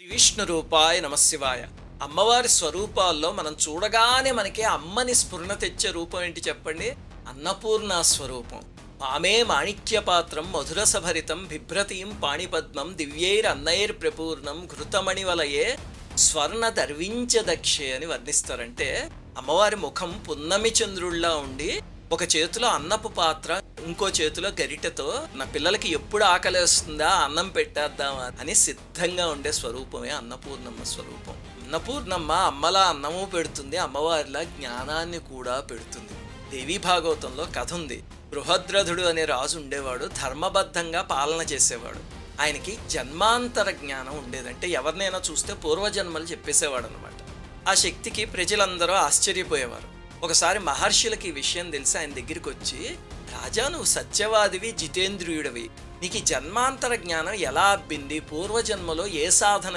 శ్రీ విష్ణు రూపాయ నమశివాయ. అమ్మవారి స్వరూపాల్లో మనం చూడగానే మనకి అమ్మని స్ఫురణ తెచ్చే రూపం ఏంటి చెప్పండి? అన్నపూర్ణ స్వరూపం. ఆమె మాణిక్యపాత్రం మధురసభరితం బిభ్రతీం పాణిపద్మం దివ్యైర్ అన్నైర్ ప్రపూర్ణం ఘృతమణి వలయే స్వర్ణ దర్వించ దక్షే అని వర్ణిస్తారంటే అమ్మవారి ముఖం పున్నమి చంద్రుళ్ళా ఉండి ఒక చేతిలో అన్నపు పాత్ర ఇంకో చేతిలో గరిటతో నా పిల్లలకి ఎప్పుడు ఆకలేస్తుందా అన్నం పెట్టేద్దామా అని సిద్ధంగా ఉండే స్వరూపమే అన్నపూర్ణమ్మ స్వరూపం. అన్నపూర్ణమ్మ అమ్మలా అన్నము పెడుతుంది అమ్మవారిలా జ్ఞానాన్ని కూడా పెడుతుంది. దేవీ భాగవతంలో కథ ఉంది. బృహద్రథుడు అనే రాజు ఉండేవాడు ధర్మబద్ధంగా పాలన చేసేవాడు. ఆయనకి జన్మాంతర జ్ఞానం ఉండేదంటే ఎవరినైనా చూస్తే పూర్వజన్మలు చెప్పేసేవాడు అనమాట ఆ శక్తికి ప్రజలందరూ ఆశ్చర్యపోయేవారు. ఒకసారి మహర్షులకి ఈ విషయం తెలిసి. ఆయన దగ్గరికి వచ్చి రాజా నువ్వు సత్యవాదివి జితేంద్రియుడివి. నీకు జన్మాంతర జ్ఞానం ఎలా అబ్బింది? పూర్వజన్మలో ఏ సాధన